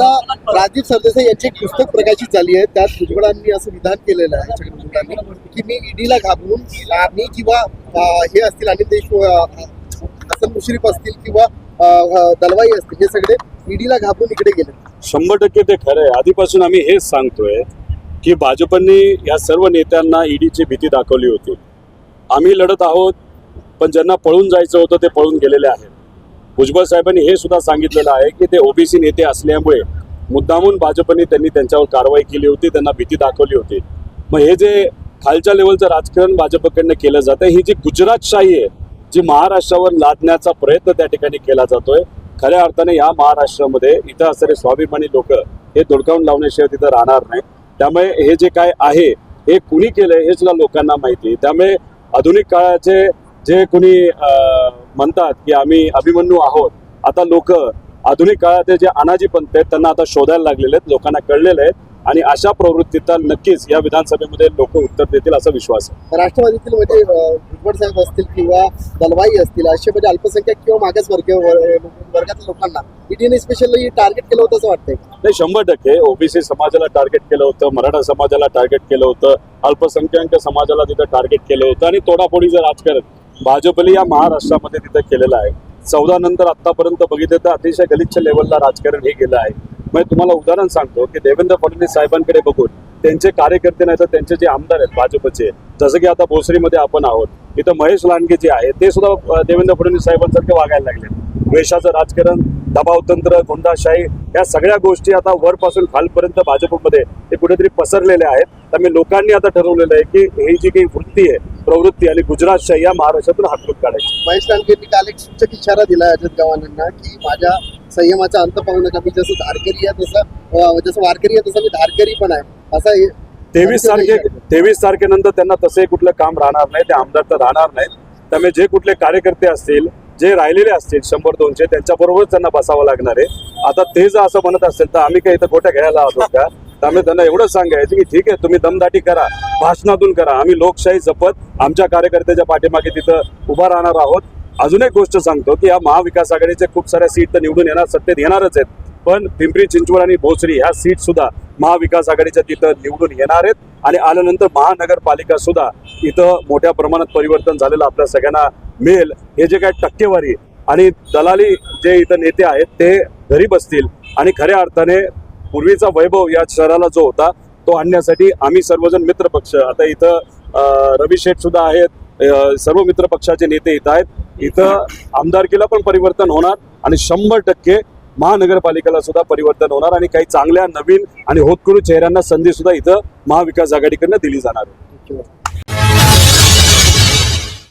आता राजीव सरदेसाई यांची एक पुस्तक प्रकाशित झाली आहे. त्यात भुजबळांनी असं विधान केलेलं आहे छगन भुजबळांनी की मी ईडीला घाबरून मी किंवा हे असतील अनिल देशमुख हसन मुश्रीफ असतील किंवा दलवाई असतील हे सगळे ईडीला घाबरून इकडे गेले. शंभर टक्के ते खरं आहे. आधीपासून आम्ही हेच सांगतोय की भाजपने या सर्व नेत्यांना ईडीची भीती दाखवली होती. आम्ही लढत आहोत पण ज्यांना पळून जायचं होतं ते पळून गेलेले आहेत. भुजबळ साहेबांनी हे सुद्धा सांगितलेलं आहे की ते ओबीसी नेते असल्यामुळे मुद्दामून भाजपने त्यांनी त्यांच्यावर कारवाई केली होती त्यांना भीती दाखवली होती मग हे जे खालच्या लेवलचं राजकारण भाजपकडनं केलं जातं ही जी गुजरातशाही आहे जी महाराष्ट्रावर लादण्याचा प्रयत्न त्या ठिकाणी केला जातोय खऱ्या अर्थाने या महाराष्ट्रामध्ये इथं असणारे स्वाभिमानी लोक हे धुडकावून लावण्याशिवाय तिथं राहणार नाही त्यामुळे हे जे काय आहे हे कुणी केलंय हे सुद्धा लोकांना माहिती आहे. त्यामुळे आधुनिक काळाचे जे कुणी म्हणतात की आम्ही अभिमन्यू आहोत आता लोक आधुनिक काळात जे अनाजी पंथ आहेत त्यांना आता शोधायला लागलेले आहेत लोकांना कळलेले आहेत. आणि अशा प्रवृत्तीचा नक्कीच या विधानसभेमध्ये लोक उत्तर देतील असा विश्वास आहे. राष्ट्रवादीतील म्हणजे भुजबळ साहेब असतील किंवा दलवाई असतील असे म्हणजे अल्पसंख्याक किंवा मागास वर्ग वर्गातील लोकांना ईडीने स्पेशली टार्गेट केलं होतं असं वाटतंय. नाही शंभर टक्के. ओबीसी समाजाला टार्गेट केलं होतं मराठा समाजाला टार्गेट केलं होतं अल्पसंख्याक समाजाला तिथं टार्गेट केलं होतं. आणि तोडाफोडीचं राजकारण भाजपने या महाराष्ट्रामध्ये तिथं केलेलं आहे. चौदा नंतर आतापर्यंत बघितलं तर अतिशय गलिच्छ लेवलला राजकारण हे गेलं आहे. मग तुम्हाला उदाहरण सांगतो की देवेंद्र फडणवीस साहेबांकडे बघून त्यांचे कार्यकर्ते नाही तर त्यांचे जे आमदार आहेत भाजपचे जसं की आता भोसरीमध्ये आपण आहोत इथं महेश लांडगे जे आहे ते सुद्धा देवेंद्र फडणवीस साहेबांसारखे वागायला लागले. द्वेषाचं राजकारण दबावतंत्र गुंडाशाही या सगळ्या गोष्टी आता वरपासून खालपर्यंत भाजपमध्ये ते कुठेतरी पसरलेले आहेत. त्यामुळे लोकांनी आता ठरवलेलं आहे की ही जी काही वृत्ती आहे प्रवृत्ती आणि गुजरातशाही या महाराष्ट्रातून हातून काढायची. महेश लांडगेंनी काल एक सूचक इशारा दिला अजित गव्हाणांना की माझ्या संयमाचा अंत पाहू नका. मी जसं धारकरी आहे तसं जसं वारकरी आहे तसं मी धारकरी पण आहे. असा हे- तेवीस तारखे तेवीस तारखेनंतर त्यांना तसे कुठलं काम राहणार नाही ते आमदार तर राहणार नाहीत. त्यामुळे जे कुठले कार्यकर्ते असतील जे राहिलेले असतील शंभर दोनशे त्यांच्याबरोबरच त्यांना बसावं लागणार आहे. आता ते जर असं म्हणत असेल तर आम्ही काही इथं गोट्या घ्यायला आलो का? त्यामुळे त्यांना एवढंच सांगायचं की ठीक आहे तुम्ही दमदाटी करा भाषणातून करा. आम्ही लोकशाही जपत आमच्या कार्यकर्त्याच्या पाठीमागे तिथं उभा राहणार आहोत. अजून एक गोष्ट सांगतो की या महाविकास आघाडीचे खूप साऱ्या सीट तर निवडून येणार सत्तेत येणारच आहेत. पण पिंपरी चिंचवड आणि भोसरी ह्या सीट सुद्धा महाविकास आघाडीच्या तिथं निवडून येणार आहेत. आणि आल्यानंतर महानगरपालिका सुद्धा इथं मोठ्या प्रमाणात परिवर्तन झालेलं आपल्या सगळ्यांना मिळेल हे जे काय टक्केवारी आणि दलाली जे इथं नेते आहेत ते घरी बसतील आणि खऱ्या अर्थाने पूर्वीचा वैभव या शहराला जो होता तो आणण्यासाठी आम्ही सर्वजण मित्र पक्ष. आता इथं रवी शेठ सुद्धा आहेत सर्व मित्र पक्षाचे नेते इथं आहेत. इथं आमदारकीला पण परिवर्तन होणार आणि शंभर टक्के महानगरपालिकेला सुद्धा परिवर्तन होणार आणि काही चांगल्या नवीन आणि होतकरू चेहऱ्यांना संधी सुद्धा इथं महाविकास आघाडीकडनं दिली जाणार आहे.